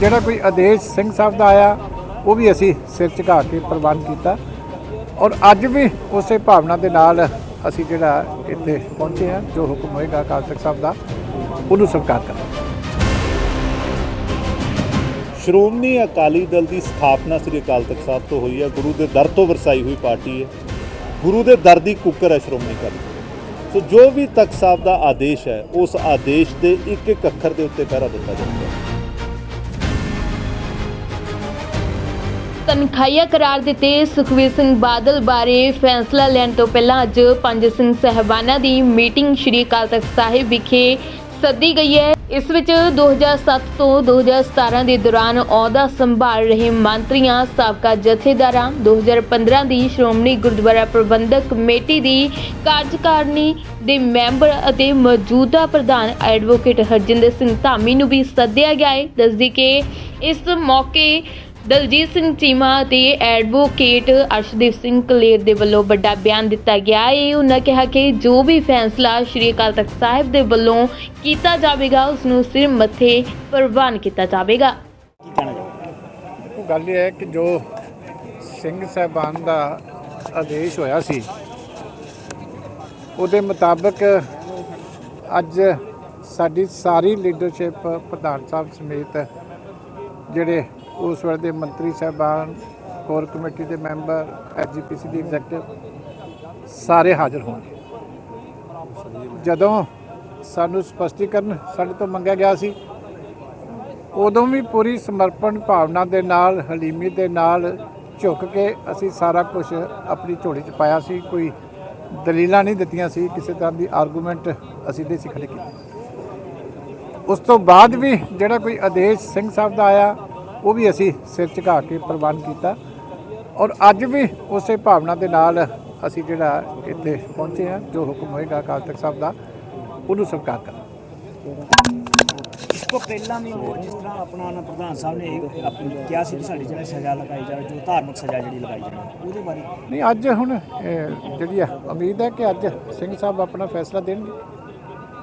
ਜਿਹੜਾ ਕੋਈ ਆਦੇਸ਼ ਸਿੰਘ ਸਾਹਿਬ ਦਾ ਆਇਆ, ਉਹ ਵੀ ਅਸੀਂ ਸਿਰ ਝੁਕਾ ਕੇ ਪ੍ਰਵਾਨ ਕੀਤਾ। ਔਰ ਅੱਜ ਵੀ ਉਸੇ ਭਾਵਨਾ ਦੇ ਨਾਲ ਅਸੀਂ ਜਿਹੜਾ ਇੱਥੇ ਪਹੁੰਚੇ ਹਾਂ, ਜੋ ਹੁਕਮ ਹੋਏਗਾ ਅਕਾਲ ਤਖਤ ਸਾਹਿਬ ਦਾ, ਉਹਨੂੰ ਸਵੀਕਾਰ ਕਰਾਂਗੇ। ਸ਼੍ਰੋਮਣੀ ਅਕਾਲੀ ਦਲ ਦੀ ਸਥਾਪਨਾ ਸ੍ਰੀ ਅਕਾਲ ਤਖਤ ਸਾਹਿਬ ਤੋਂ ਹੋਈ ਹੈ। ਗੁਰੂ ਦੇ ਦਰ ਤੋਂ ਵਰਸਾਈ ਹੋਈ ਪਾਰਟੀ ਹੈ। ਗੁਰੂ ਦੇ ਦਰ ਦੀ ਕੁੱਕਰ ਹੈ ਸ਼੍ਰੋਮਣੀ ਅਕਾਲੀ ਦਲ। ਸੋ ਜੋ ਵੀ ਤਖਤ ਸਾਹਿਬ ਦਾ ਆਦੇਸ਼ ਹੈ, ਉਸ ਆਦੇਸ਼ ਦੇ ਇੱਕ ਇੱਕ ਅੱਖਰ ਦੇ ਉੱਤੇ ਪਹਿਰਾ ਦਿੱਤਾ ਜਾਂਦਾ ਹੈ। ਤਨਖਾਹੀਆ ਕਰਾਰ ਦਿੱਤੇ। ਸੁਖਵੀਰ ਸਿੰਘ ਬਾਦਲ ਬਾਰੇ ਫੈਸਲਾ ਲੈਣ ਤੋਂ ਪਹਿਲਾਂ ਅੱਜ ਪੰਜ ਸਿੰਘ ਸਹਿਬਾਨਾਂ ਦੀ ਮੀਟਿੰਗ ਸ਼੍ਰੀ ਅਕਾਲ ਤਖਤ ਸਾਹਿਬ ਵਿਖੇ ਸੱਦੀ ਗਈ ਹੈ। ਇਸ ਵਿੱਚ 2007 ਤੋਂ 2017 ਦੇ ਦੌਰਾਨ ਅਹੁਦਾ ਸੰਭਾਲ ਰਹੇ ਮੰਤਰੀਆਂ, ਸਾਬਕਾ ਜਥੇਦਾਰਾਂ 2015 ਦੀ ਸ਼੍ਰੋਮਣੀ ਗੁਰਦੁਆਰਾ ਪ੍ਰਬੰਧਕ ਕਮੇਟੀ ਦੀ ਕਾਰਜਕਾਰਨੀ ਦੇ ਮੈਂਬਰ ਅਤੇ ਮੌਜੂਦਾ ਪ੍ਰਧਾਨ ਐਡਵੋਕੇਟ ਹਰਜਿੰਦਰ ਸਿੰਘ ਧਾਮੀ ਨੂੰ ਵੀ ਸੱਦਿਆ ਗਿਆ ਹੈ। ਦੱਸਦੀ ਕਿ ਇਸ ਮੌਕੇ ਦਲਜੀਤ ਸਿੰਘ ਚੀਮਾ ਅਤੇ ਐਡਵੋਕੇਟ ਅਰਸ਼ਦੀਪ ਸਿੰਘ ਕਲੇਰ ਦੇ ਵੱਲੋਂ ਵੱਡਾ ਬਿਆਨ ਦਿੱਤਾ ਗਿਆ। ਹੈ ਉਹਨਾਂ ਕਿਹਾ ਕਿ ਜੋ ਵੀ ਫੈਸਲਾ ਸ਼੍ਰੀ ਅਕਾਲ ਤਖਤ ਸਾਹਿਬ ਦੇ ਵੱਲੋਂ ਕੀਤਾ ਜਾਵੇਗਾ ਉਸ ਨੂੰ ਸਿਰ ਮੱਥੇ ਪ੍ਰਵਾਨ ਕੀਤਾ ਜਾਵੇਗਾ। ਉਹ ਗੱਲ ਇਹ ਹੈ ਕਿ ਜੋ ਸਿੰਘ ਸਾਹਿਬਾਨ ਦਾ ਆਦੇਸ਼ ਹੋਇਆ ਸੀ ਉਹਦੇ ਮੁਤਾਬਕ ਅੱਜ ਸਾਡੀ ਸਾਰੀ ਲੀਡਰਸ਼ਿਪ ਪ੍ਰਧਾਨ ਸਾਹਿਬ ਸਮੇਤ ਜਿਹੜੇ ਉਸ ਵੇਲੇ ਦੇ ਮੰਤਰੀ ਸਾਹਿਬਾਨ ਕੋਰ ਕਮੇਟੀ ਦੇ ਮੈਂਬਰ ਐਸਜੀਪੀਸੀ ਦੇ ਐਗਜ਼ੈਕਟਿਵ ਸਾਰੇ ਹਾਜ਼ਰ ਹੋਣਗੇ। ਜਦੋਂ ਸਾਨੂੰ ਸਪਸ਼ਟੀਕਰਨ ਸਾਡੇ ਤੋਂ ਮੰਗਿਆ ਗਿਆ ਸੀ, ਉਦੋਂ ਵੀ ਪੂਰੀ ਸਮਰਪਣ ਭਾਵਨਾ ਦੇ ਨਾਲ, ਹਲੀਮੀ ਦੇ ਨਾਲ ਝੁੱਕ ਕੇ ਅਸੀਂ ਸਾਰਾ ਕੁਝ ਆਪਣੀ ਝੋਲੀ 'ਚ ਪਾਇਆ ਸੀ, ਕੋਈ ਦਲੀਲਾਂ ਨਹੀਂ ਦਿੱਤੀਆਂ ਸੀ, ਕਿਸੇ ਤਰ੍ਹਾਂ ਦੀ ਆਰਗੂਮੈਂਟ ਅਸੀਂ ਦੇ ਸੀ ਖੜੇ ਕੀਤੇ। ਉਸ ਤੋਂ ਬਾਅਦ ਵੀ ਜਿਹੜਾ ਕੋਈ ਆਦੇਸ਼ ਸਿੰਘ ਸਾਹਿਬ ਦਾ ਆਇਆ ਉਹ ਵੀ ਅਸੀਂ ਸਿਰ ਝੁਕਾ ਕੇ ਪ੍ਰਵਾਨ ਕੀਤਾ ਔਰ ਅੱਜ ਵੀ ਉਸੇ ਭਾਵਨਾ ਦੇ ਨਾਲ ਅਸੀਂ ਜਿਹੜਾ ਇੱਥੇ ਪਹੁੰਚੇ ਹਾਂ ਜੋ ਹੁਕਮ ਹੋਏਗਾ ਅਕਾਲ ਤਖਤ ਸਾਹਿਬ ਦਾ ਉਹਨੂੰ ਸਵੀਕਾਰ ਕਰਾਂਗੇ। ਇਸ ਤੋਂ ਪਹਿਲਾਂ ਵੀ ਉਹ ਜਿਸ ਤਰ੍ਹਾਂ ਆਪਣਾ ਨਾ ਪ੍ਰਧਾਨ ਸਾਹਿਬ ਨੇ ਆਪਣੀ ਕਿਹਾ ਸੀ ਕਿ ਸਾਡੀ ਜਿਹੜੀ ਸਜ਼ਾ ਲਗਾਈ ਜਾਵੇ ਜੋ ਧਾਰਮਿਕ ਸਜ਼ਾ ਜਿਹੜੀ ਲਗਾਈ ਜਾਵੇ ਉਹਦੇ ਬਾਰੇ? ਨਹੀਂ ਅੱਜ ਹੁਣ ਜਿਹੜੀ ਆ ਉਮੀਦ ਹੈ ਕਿ ਅੱਜ ਸਿੰਘ ਸਾਹਿਬ ਆਪਣਾ ਫੈਸਲਾ ਦੇਣਗੇ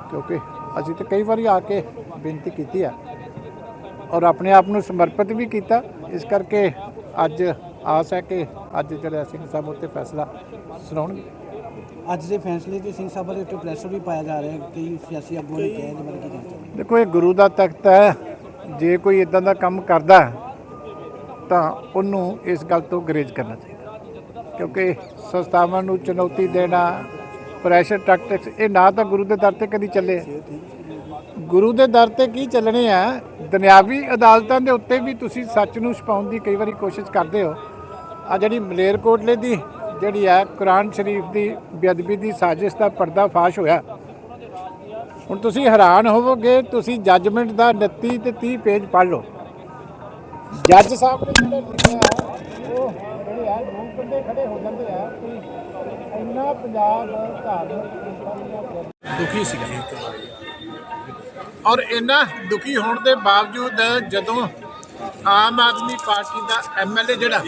ਕਿਉਂਕਿ ਅਸੀਂ ਤਾਂ ਕਈ ਵਾਰੀ ਆ ਕੇ ਬੇਨਤੀ ਕੀਤੀ ਆ। ਔਰ ਆਪਣੇ ਆਪ ਨੂੰ ਸਮਰਪਿਤ ਵੀ ਕੀਤਾ। ਇਸ ਕਰਕੇ ਅੱਜ ਆਸ ਹੈ ਕਿ ਅੱਜ ਜਿਹੜਾ ਸਿੰਘ ਸਾਹਿਬ ਉੱਤੇ ਫੈਸਲਾ ਸੁਣਾਉਣਗੇ। ਅੱਜ ਦੇ ਫੈਸਲੇ ਤੇ ਸਿੰਘ ਸਾਹਿਬ ਦੇ ਉੱਤੇ ਪ੍ਰੈਸ਼ਰ ਵੀ ਪਾਇਆ ਜਾ ਰਿਹਾ ਹੈ ਕਈ ਸਿਆਸੀ ਆਗੂਆਂ ਨੇ ਕਿਹਾ ਇਹਦੇ ਬਾਰੇ ਕੀ ਕਹਿਣਾ ਚਾਹੁੰਦੇ? ਦੇਖੋ ਇਹ ਗੁਰੂ ਦਾ ਤਖਤ ਹੈ। ਜੇ ਕੋਈ ਇਦਾਂ ਦਾ ਕੰਮ ਕਰਦਾ ਤਾਂ ਉਹਨੂੰ ਇਸ ਗੱਲ ਤੋਂ ਗਰੇਜ ਕਰਨਾ ਚਾਹੀਦਾ। ਕਿਉਂਕਿ ਸੰਸਥਾਵਾਂ ਨੂੰ ਚੁਣੌਤੀ ਦੇਣਾ ਪ੍ਰੈਸ਼ਰ ਟੈਕਟਿਕਸ ਇਹ ਨਾ ਤਾਂ ਗੁਰੂ ਦੇ ਦਰ ਤੇ ਕਦੀ ਚੱਲੇ। ਗੁਰੂ ਦੇ ਦਰ ਤੇ ਕੀ ਚੱਲਣੇ ਆ ਦੁਨਿਆਵੀ ਅਦਾਲਤਾਂ ਦੇ ਉੱਤੇ ਵੀ ਤੁਸੀਂ ਸੱਚ ਨੂੰ ਛੁਪਾਉਣ ਦੀ ਕਈ ਵਾਰੀ ਕੋਸ਼ਿਸ਼ ਕਰਦੇ ਹੋ। ਆ ਜਿਹੜੀ ਮਲੇਰਕੋਟਲੇ ਦੀ ਜਿਹੜੀ ਹੈ, ਕੁਰਾਨ ਸ਼ਰੀਫ ਦੀ ਬੇਅਦਬੀ ਦੀ ਸਾਜ਼ਿਸ਼ ਦਾ ਪਰਦਾ ਫਾਸ਼ ਹੋਇਆ। ਹੁਣ ਤੁਸੀਂ ਹੈਰਾਨ ਹੋਵੋਗੇ, ਤੁਸੀਂ ਜੱਜਮੈਂਟ ਦਾ 29 ਤੇ 30 ਪੇਜ ਪੜ੍ਹ ਲਓ। ਜੱਜ ਸਾਹਿਬ ਨੇ ਜਿਹੜਾ ਲਿਖਿਆ ਉਹ ਜਿਹੜੇ ਆ ਮੂੰਹ ਕੰਡੇ ਖੜੇ ਹੋ ਜਾਂਦੇ ਆ ਕਿ ਇੰਨਾ ਪੰਜਾਬ ਧਾਰਮਿਕ ਦੁਖੀ ਸੀ ਔਰ ਇਹਨਾਂ ਦੁਖੀ ਹੋਣ ਦੇ ਬਾਵਜੂਦ ਜਦੋਂ ਆਮ ਆਦਮੀ ਪਾਰਟੀ ਦਾ ਐਮਐਲਏ ਜਿਹੜਾ,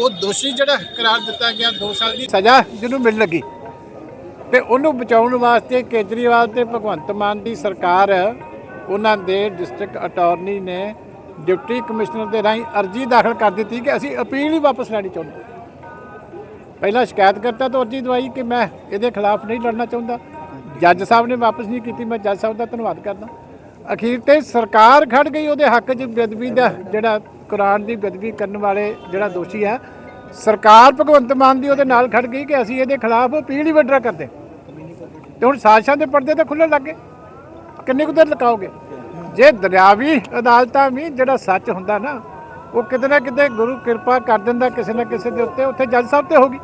ਉਹ ਦੋਸ਼ੀ ਜਿਹੜਾ ਕਰਾਰ ਦਿੱਤਾ ਗਿਆ 2 ਸਾਲ ਦੀ ਸਜ਼ਾ ਜਿਹਨੂੰ ਮਿਲਣ ਲੱਗੀ। ਤੇ ਉਹਨੂੰ ਬਚਾਉਣ ਵਾਸਤੇ ਕੇਜਰੀਵਾਲ ਤੇ ਭਗਵੰਤ ਮਾਨ ਦੀ ਸਰਕਾਰ, ਉਹਨਾਂ ਦੇ ਡਿਸਟ੍ਰਿਕਟ ਅਟਾਰਨੀ ਨੇ ਡਿਪਟੀ ਕਮਿਸ਼ਨਰ ਦੇ ਰਾਹੀਂ ਅਰਜ਼ੀ ਦਾਖਲ ਕਰ ਦਿੱਤੀ ਕਿ ਅਸੀਂ ਅਪੀਲ ਹੀ ਵਾਪਸ ਲੈਣੀ ਚਾਹੁੰਦੇ ਪਹਿਲਾਂ ਸ਼ਿਕਾਇਤ ਕਰਤਾ ਤਾਂ ਅਰਜ਼ੀ ਦਵਾਈ ਕਿ ਮੈਂ ਇਹਦੇ ਖਿਲਾਫ ਨਹੀਂ ਲੜਨਾ ਚਾਹੁੰਦਾ। ਜੱਜ ਸਾਹਿਬ ਨੇ ਵਾਪਸ ਨਹੀਂ ਕੀਤੀ, ਮੈਂ ਜੱਜ ਸਾਹਿਬ ਦਾ ਧੰਨਵਾਦ ਕਰਦਾ। ਅਖੀਰ ਤੇ ਸਰਕਾਰ ਖੜ ਗਈ, ਉਹਦੇ ਹੱਕ 'ਚ ਬੇਅਦਬੀ ਦਾ ਜਿਹੜਾ ਕੁਰਾਨ ਦੀ ਬੇਅਦਬੀ ਕਰਨ ਵਾਲੇ ਜਿਹੜਾ ਦੋਸ਼ੀ ਹੈ, ਸਰਕਾਰ ਭਗਵੰਤ ਮਾਨ ਦੀ ਉਹਦੇ ਨਾਲ ਖੜ ਗਈ ਕਿ ਅਸੀਂ ਇਹਦੇ ਖਿਲਾਫ ਅਪੀਲ ਹੀ ਵਿਡਰਾ ਕਰਦੇ। ਤੇ ਹੁਣ ਸਾਜ਼ਿਸ਼ਾਂ ਦੇ ਪਰਦੇ ਤਾਂ ਖੁੱਲ੍ਹਣ ਲੱਗੇ ਕਿੰਨੇ ਕੁ ਦੇਰ ਲਕਾਓਗੇ ਜੇ ਦਰਿਆਵੀ ਅਦਾਲਤਾਂ ਵੀ ਜਿਹੜਾ ਸੱਚ ਹੁੰਦਾ ਨਾ, ਉਹ ਕਿਤੇ ਨਾ ਕਿਤੇ ਗੁਰੂ ਕਿਰਪਾ ਕਰ ਦਿੰਦਾ ਕਿਸੇ ਨਾ ਕਿਸੇ ਦੇ ਉੱਤੇ, ਉੱਥੇ ਜੱਜ ਸਾਹਿਬ ਤੇ ਹੋਗੀ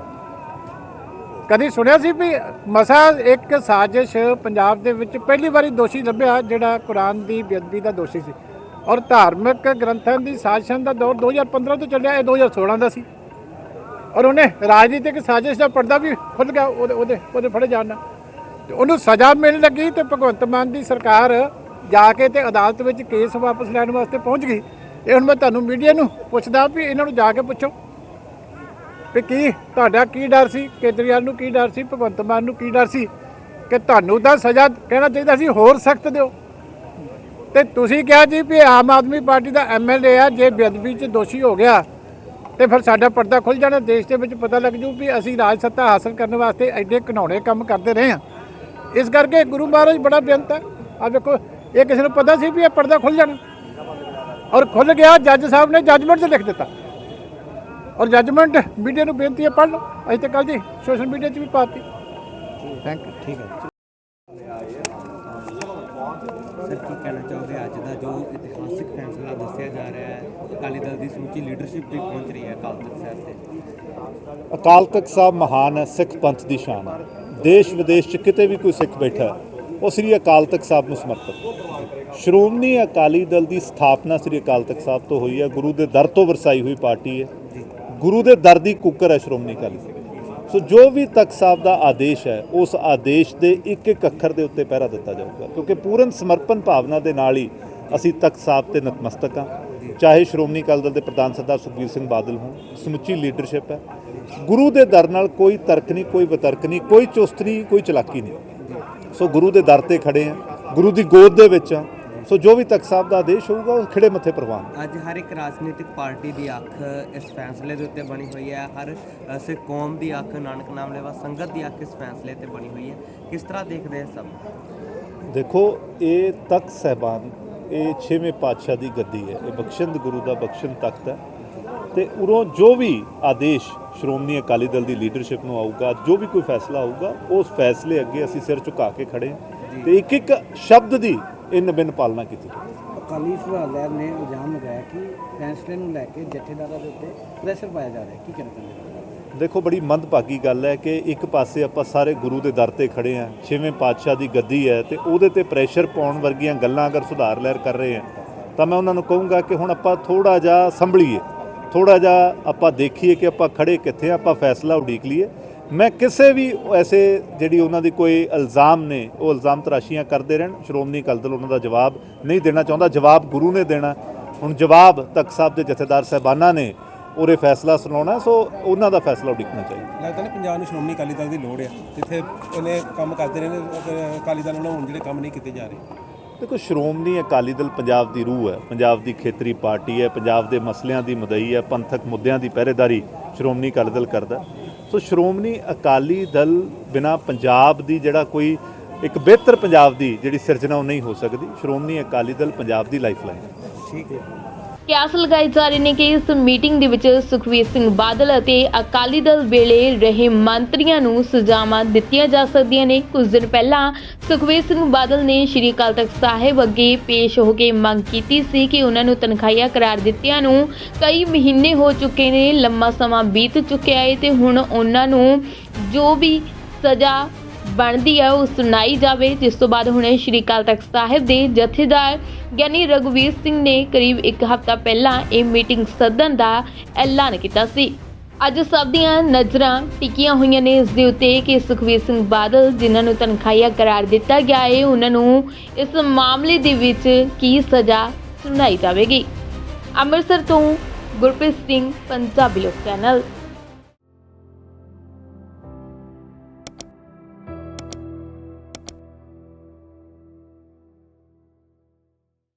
ਕਦੀ ਸੁਣਿਆ ਸੀ ਵੀ ਮਸਾ ਇੱਕ ਸਾਜ਼ਿਸ਼ ਪੰਜਾਬ ਦੇ ਵਿੱਚ ਪਹਿਲੀ ਵਾਰੀ ਦੋਸ਼ੀ ਲੱਭਿਆ, ਜਿਹੜਾ ਕੁਰਾਨ ਦੀ ਬੇਅਦਬੀ ਦਾ ਦੋਸ਼ੀ ਸੀ। ਔਰ ਧਾਰਮਿਕ ਗ੍ਰੰਥਾਂ ਦੀ ਸਾਜ਼ਿਸ਼ਾਂ ਦਾ ਦੌਰ 2015 ਤੋਂ ਚੱਲਿਆ, ਇਹ 2016 ਦਾ ਸੀ। ਔਰ ਉਹਨੇ ਰਾਜਨੀਤਿਕ ਸਾਜ਼ਿਸ਼ ਦਾ ਪਰਦਾ ਵੀ ਖੁੱਲ ਗਿਆ, ਉਹਦੇ ਉਹਦੇ ਉਹਦੇ ਫੜੇ ਜਾਣ ਨਾਲ। ਤੇ ਉਹਨੂੰ ਸਜ਼ਾ ਮਿਲਣ ਲੱਗੀ ਤੇ ਭਗਵੰਤ ਮਾਨ ਦੀ ਸਰਕਾਰ ਜਾ ਕੇ ਤੇ ਅਦਾਲਤ ਵਿੱਚ ਕੇਸ ਵਾਪਸ ਲੈਣ ਵਾਸਤੇ ਪਹੁੰਚ ਗਈ। ਇਹ ਹੁਣ ਮੈਂ ਤੁਹਾਨੂੰ ਮੀਡੀਆ ਨੂੰ ਪੁੱਛਦਾ ਵੀ ਇਹਨਾਂ ਨੂੰ ਜਾ ਕੇ ਪੁੱਛੋ। ਵੀ ਕੀ ਤੁਹਾਡਾ ਕੀ ਡਰ ਸੀ? ਕੇਜਰੀਵਾਲ ਨੂੰ ਕੀ ਡਰ ਸੀ? ਭਗਵੰਤ ਮਾਨ ਨੂੰ ਕੀ ਡਰ ਸੀ? ਕਿ ਤੁਹਾਨੂੰ ਤਾਂ ਸਜ਼ਾ ਕਹਿਣਾ ਚਾਹੀਦਾ ਸੀ, ਹੋਰ ਸਖਤ ਦਿਓ। ਤੇ ਤੁਸੀਂ ਕਿਹਾ ਜੀ ਵੀ ਆਮ ਆਦਮੀ ਪਾਰਟੀ ਦਾ ਐਮਐਲਏ ਆ, ਜੇ ਬੇਅਦਬੀ 'ਚ ਦੋਸ਼ੀ ਹੋ ਗਿਆ, ਤੇ ਫਿਰ ਸਾਡਾ ਪਰਦਾ ਖੁੱਲ ਜਾਣਾ। ਦੇਸ਼ ਦੇ ਵਿੱਚ ਪਤਾ ਲੱਗ ਜੂ ਵੀ ਅਸੀਂ ਰਾਜ ਸੱਤਾ ਹਾਸਲ ਕਰਨ ਵਾਸਤੇ ਐਡੇ ਘਿਨੌਣੇ ਕੰਮ ਕਰਦੇ ਰਹੇ ਹਾਂ। ਇਸ ਕਰਕੇ ਗੁਰੂ ਮਹਾਰਾਜ ਬੜਾ ਬੇਅੰਤ ਹੈ। ਆ ਵੇਖੋ, ਇਹ ਕਿਸੇ ਨੂੰ ਪਤਾ ਸੀ ਵੀ ਇਹ ਪਰਦਾ ਖੁੱਲ ਜਾਣਾ। ਔਰ ਖੁੱਲ ਗਿਆ, ਜੱਜ ਸਾਹਿਬ ਨੇ ਜੱਜਮੈਂਟ 'ਚ ਲਿਖ ਦਿੱਤਾ। ਔਰ ਜੱਜਮੈਂਟ ਮੀਡੀਆ ਨੂੰ ਬੇਨਤੀ ਹੈ ਪੜ੍ਹ ਲਓ। ਅਸੀਂ ਤਾਂ ਕੱਲ ਦੀ ਸੋਸ਼ਲ ਮੀਡੀਆ 'ਚ ਵੀ ਪਾਤੀ। ਥੈਂਕ ਯੂ ਠੀਕ ਹੈ ਸਰ ਕੀ ਕਹਿਣਾ ਚਾਹੋਗੇ? ਅੱਜ ਦਾ ਜੋ ਇਤਿਹਾਸਿਕ ਫੈਸਲਾ ਦੱਸਿਆ ਜਾ ਰਿਹਾ ਹੈ ਅਕਾਲੀ ਦਲ ਦੀ ਸਮੁੱਚੀ ਲੀਡਰਸ਼ਿਪ ਵੀ ਪਹੁੰਚ ਰਹੀ ਹੈ ਅਕਾਲ ਤਖਤ ਸਾਹਿਬ ਤੇ। ਅਕਾਲ ਤਖਤ ਸਾਹਿਬ ਮਹਾਨ ਹੈ ਸਿੱਖ ਪੰਥ ਦੀ ਸ਼ਾਨ ਹੈ। ਦੇਸ਼ ਵਿਦੇਸ਼ 'ਚ ਕਿਤੇ ਵੀ ਕੋਈ ਸਿੱਖ ਬੈਠਾ ਉਹ ਸ੍ਰੀ ਅਕਾਲ ਤਖਤ ਸਾਹਿਬ ਨੂੰ ਸਮਰਪਿਤ। ਸ਼੍ਰੋਮਣੀ ਅਕਾਲੀ ਦਲ ਦੀ ਸਥਾਪਨਾ ਸ੍ਰੀ ਅਕਾਲ ਤਖਤ ਸਾਹਿਬ ਤੋਂ ਹੋਈ ਹੈ ਗੁਰੂ ਦੇ ਦਰ ਤੋਂ ਵਰਸਾਈ ਹੋਈ ਪਾਰਟੀ ਹੈ। ਗੁਰੂ ਦੇ ਦਰ ਦੀ ਕੁੱਕਰ ਹੈ ਸ਼੍ਰੋਮਣੀ ਅਕਾਲੀ ਦਲ ਸੋ ਜੋ ਵੀ ਤਖਤ ਸਾਹਿਬ ਦਾ ਆਦੇਸ਼ ਹੈ, ਉਸ ਆਦੇਸ਼ ਦੇ ਇੱਕ ਇੱਕ ਅੱਖਰ ਦੇ ਉੱਤੇ ਪਹਿਰਾ ਦਿੱਤਾ ਜਾਊਗਾ। ਕਿਉਂਕਿ ਪੂਰਨ ਸਮਰਪਣ ਭਾਵਨਾ ਦੇ ਨਾਲ ਹੀ ਅਸੀਂ ਤਖਤ ਸਾਹਿਬ ਤੇ ਨਤਮਸਤਕ ਹਾਂ। ਚਾਹੇ ਸ਼੍ਰੋਮਣੀ ਅਕਾਲੀ ਦਲ ਦੇ ਪ੍ਰਧਾਨ ਸਰਦਾਰ ਸੁਖਬੀਰ ਸਿੰਘ ਬਾਦਲ ਹੋਣ, ਸਮੁੱਚੀ ਲੀਡਰਸ਼ਿਪ ਹੈ। ਗੁਰੂ ਦੇ ਦਰ ਨਾਲ ਕੋਈ ਤਰਕ ਨਹੀਂ, ਕੋਈ ਵਿਤਰਕ ਨਹੀਂ, ਕੋਈ ਚੁਸਤ ਨਹੀਂ, ਕੋਈ ਚਲਾਕੀ ਨਹੀਂ। ਸੋ ਗੁਰੂ ਦੇ ਦਰ ਤੇ ਖੜੇ ਆ ਗੁਰੂ ਦੀ ਗੋਦ ਦੇ ਵਿੱਚ ਆ ਸੋ ਜੋ ਵੀ ਤਖਤ ਸਾਹਿਬ ਦਾ ਆਦੇਸ਼ ਹੋਊਗਾ ਉਹ ਖਿੜੇ ਮੱਥੇ ਪ੍ਰਵਾਨ ਅੱਜ ਹਰ ਇੱਕ ਰਾਜਨੀਤਿਕ ਪਾਰਟੀ ਦੀ ਅੱਖ ਇਸ ਫੈਸਲੇ ਦੇ ਉੱਤੇ ਬਣੀ ਹੋਈ ਹੈ। ਹਰ ਸਿੱਖ ਕੌਮ ਦੀ ਅੱਖ ਨਾਨਕ ਨਾਮ ਲੈਵਾ ਸੰਗਤ ਦੀ ਅੱਖ ਇਸ ਫੈਸਲੇ ਤੇ ਬਣੀ ਹੋਈ ਹੈ। ਕਿਸ ਤਰ੍ਹਾਂ ਦੇਖਦੇ ਹੋ ਸਭ? ਦੇਖੋ ਇਹ ਤਖਤ ਸਹਿਬਾਨ ਇਹ ਛੇਵੇਂ ਪਾਤਸ਼ਾਹ ਦੀ ਗੱਦੀ ਹੈ। ਇਹ ਬਖਸ਼ਿੰਦ ਗੁਰੂ ਦਾ ਬਖਸ਼ਿੰਦ ਤਖਤ ਹੈ। ਤੇ ਉਰੋਂ ਜੋ ਵੀ ਆਦੇਸ਼ ਸ਼੍ਰੋਮਣੀ ਅਕਾਲੀ ਦਲ ਦੀ ਲੀਡਰਸ਼ਿਪ ਨੂੰ ਆਊਗਾ ਜੋ ਵੀ ਕੋਈ ਫੈਸਲਾ ਆਊਗਾ ਉਸ ਫੈਸਲੇ ਅੱਗੇ ਅਸੀਂ ਸਿਰ ਝੁਕਾ ਕੇ ਖੜੇ ਹਾਂ। ਤੇ ਇੱਕ ਇੱਕ ਸ਼ਬਦ ਦੀ ਇਨ ਬਿਨ ਪਾਲਣਾ ਕੀਤੀ ਜਾਊਗੀ ਅਕਾਲੀ ਸੁਭਾਅ ਲਹਿਰ ਨੇ ਇਲਜ਼ਾਮ ਲਗਾਇਆ ਕਿ ਫੈਸਲੇ ਨੂੰ ਲੈ ਕੇ ਜਥੇਦਾਰਾਂ ਦੇ ਉੱਤੇ ਪ੍ਰੈਸ਼ਰ ਪਾਇਆ ਜਾ ਰਿਹਾ ਹੈ। ਕੀ ਕਹਿਣਾ ਚਾਹੁੰਦੇ ਦੇਖੋ ਬੜੀ ਮੰਦਭਾਗੀ ਗੱਲ ਹੈ ਕਿ ਇੱਕ ਪਾਸੇ ਆਪਾਂ ਸਾਰੇ ਗੁਰੂ ਦੇ ਦਰ ਤੇ ਖੜੇ ਆ ਛੇਵੇਂ ਪਾਤਸ਼ਾਹ ਦੀ ਗੱਦੀ ਹੈ ਤੇ ਉਹਦੇ ਤੇ ਪ੍ਰੈਸ਼ਰ ਪਾਉਣ ਵਰਗੀਆਂ ਗੱਲਾਂ ਅਗਰ ਸੁਧਾਰ ਲਹਿਰ ਕਰ ਰਹੇ ਆ ਤਾਂ ਮੈਂ ਉਹਨਾਂ ਨੂੰ ਕਹੂੰਗਾ ਕਿ ਹੁਣ ਆਪਾਂ ਥੋੜਾ ਜਿਹਾ ਸੰਭਲੀਏ। ਥੋੜਾ ਜਿਹਾ ਆਪਾਂ ਦੇਖੀਏ ਕਿ ਆਪਾਂ ਖੜੇ ਕਿੱਥੇ ਆ, ਆਪਾਂ ਫੈਸਲਾ ਉਡੀਕ ਲਈਏ। ਮੈਂ ਕਿਸੇ ਵੀ ਐਸੇ ਜਿਹੜੀ ਉਹਨਾਂ ਦੀ ਕੋਈ ਇਲਜ਼ਾਮ ਨੇ, ਉਹ ਇਲਜ਼ਾਮ ਤਰਾਸ਼ੀਆਂ ਕਰਦੇ ਰਹਿਣ। ਸ਼੍ਰੋਮਣੀ ਅਕਾਲੀ ਦਲ ਉਹਨਾਂ ਦਾ ਜਵਾਬ ਨਹੀਂ ਦੇਣਾ ਚਾਹੁੰਦਾ, ਜਵਾਬ ਗੁਰੂ ਨੇ ਦੇਣਾ। ਹੁਣ ਜਵਾਬ ਤਖਤ ਸਾਹਿਬ ਦੇ ਜਥੇਦਾਰ ਸਾਹਿਬਾਨਾਂ ਨੇ ਉਰੇ ਫੈਸਲਾ ਸੁਣਾਉਣਾ, ਸੋ ਉਹਨਾਂ ਦਾ ਫੈਸਲਾ ਉਡੀਕਣਾ ਚਾਹੀਦਾ। ਲੱਗਦਾ ਨਹੀਂ ਪੰਜਾਬ ਨੂੰ ਸ਼੍ਰੋਮਣੀ ਅਕਾਲੀ ਦਲ ਦੀ ਲੋੜ ਆ। ਜਿੱਥੇ ਇਹਨੇ ਕੰਮ ਕਰਦੇ ਰਹੇ ਅਕਾਲੀ ਦਲ ਨਾਲ ਹੁਣ ਜਿਹੜੇ ਕੰਮ ਨਹੀਂ ਕੀਤੇ ਜਾ ਰਹੇ। ਦੇਖੋ, ਸ਼੍ਰੋਮਣੀ ਅਕਾਲੀ ਦਲ ਪੰਜਾਬ ਦੀ ਰੂਹ ਹੈ, ਪੰਜਾਬ ਦੀ ਖੇਤਰੀ ਪਾਰਟੀ ਹੈ, ਪੰਜਾਬ ਦੇ ਮਸਲਿਆਂ ਦੀ ਮਦਈ ਹੈ, ਪੰਥਕ ਮੁੱਦਿਆਂ ਦੀ ਪਹਿਰੇਦਾਰੀ ਸ਼੍ਰੋਮਣੀ ਅਕਾਲੀ ਦਲ ਕਰਦਾ ਸੋ ਸ਼੍ਰੋਮਣੀ ਅਕਾਲੀ ਦਲ ਬਿਨਾ ਪੰਜਾਬ ਦੀ ਜਿਹੜਾ ਕੋਈ ਇੱਕ ਬਿਹਤਰ ਪੰਜਾਬ ਦੀ ਜਿਹੜੀ ਸਿਰਜਣਾ ਉਹ ਨਹੀਂ ਹੋ ਸਕਦੀ। ਸ਼੍ਰੋਮਣੀ ਅਕਾਲੀ ਦਲ ਪੰਜਾਬ ਦੀ ਲਾਈਫਲਾਈਨ ਹੈ। ਕਿਆਸ ਲਗਾਏ ਜਾ ਰਹੇ ਨੇ ਕਿ ਇਸ ਮੀਟਿੰਗ ਦੇ ਵਿੱਚ ਸੁਖਵੀਰ ਸਿੰਘ ਬਾਦਲ ਅਤੇ ਅਕਾਲੀ ਦਲ ਵੇਲੇ ਰਹੇ ਮੰਤਰੀਆਂ ਨੂੰ ਸਜ਼ਾਵਾਂ ਦਿੱਤੀਆਂ ਜਾ ਸਕਦੀਆਂ ਨੇ। ਕੁਝ ਦਿਨ ਪਹਿਲਾਂ ਸੁਖਵੀਰ ਸਿੰਘ ਬਾਦਲ ਨੇ ਸ਼੍ਰੀ ਅਕਾਲ ਤਖਤ ਸਾਹਿਬ ਅੱਗੇ ਪੇਸ਼ ਹੋ ਕੇ ਮੰਗ ਕੀਤੀ ਸੀ ਕਿ ਉਹਨਾਂ ਨੂੰ ਤਨਖਾਹੀਆ ਕਰਾਰ ਦਿੱਤਿਆਂ ਨੂੰ ਕਈ ਮਹੀਨੇ ਹੋ ਚੁੱਕੇ ਨੇ, ਲੰਮਾ ਸਮਾਂ ਬੀਤ ਚੁੱਕਿਆ ਹੈ ਤੇ ਹੁਣ ਉਹਨਾਂ ਨੂੰ ਜੋ ਵੀ ਸਜ਼ਾ ਬਣਦੀ ਹੈ ਉਹ ਸੁਣਾਈ ਜਾਵੇ। ਜਿਸ ਤੋਂ ਬਾਅਦ ਹੁਣੇ ਸ਼੍ਰੀ ਅਕਾਲ ਤਖਤ ਸਾਹਿਬ ਦੇ ਜਥੇਦਾਰ ਗਿਆਨੀ ਰਘੁਵੀਰ ਸਿੰਘ ਨੇ ਕਰੀਬ ਇੱਕ ਹਫ਼ਤਾ ਪਹਿਲਾਂ ਇਹ ਮੀਟਿੰਗ ਸੱਦਣ ਦਾ ਐਲਾਨ ਕੀਤਾ ਸੀ। ਅੱਜ ਸਭ ਦੀਆਂ ਨਜ਼ਰਾਂ ਟਿਕੀਆਂ ਹੋਈਆਂ ਨੇ ਇਸ ਦੇ ਉੱਤੇ ਕਿ ਸੁਖਵੀਰ ਸਿੰਘ ਬਾਦਲ ਜਿਨ੍ਹਾਂ ਨੂੰ ਤਨਖਾਹੀਆ ਕਰਾਰ ਦਿੱਤਾ ਗਿਆ ਹੈ ਉਹਨਾਂ ਨੂੰ ਇਸ ਮਾਮਲੇ ਦੇ ਵਿੱਚ ਕੀ ਸਜ਼ਾ ਸੁਣਾਈ ਜਾਵੇਗੀ। ਅੰਮ੍ਰਿਤਸਰ ਤੋਂ ਗੁਰਪ੍ਰੀਤ ਸਿੰਘ, ਪੰਜਾਬੀ ਲੋਕ ਚੈਨਲ।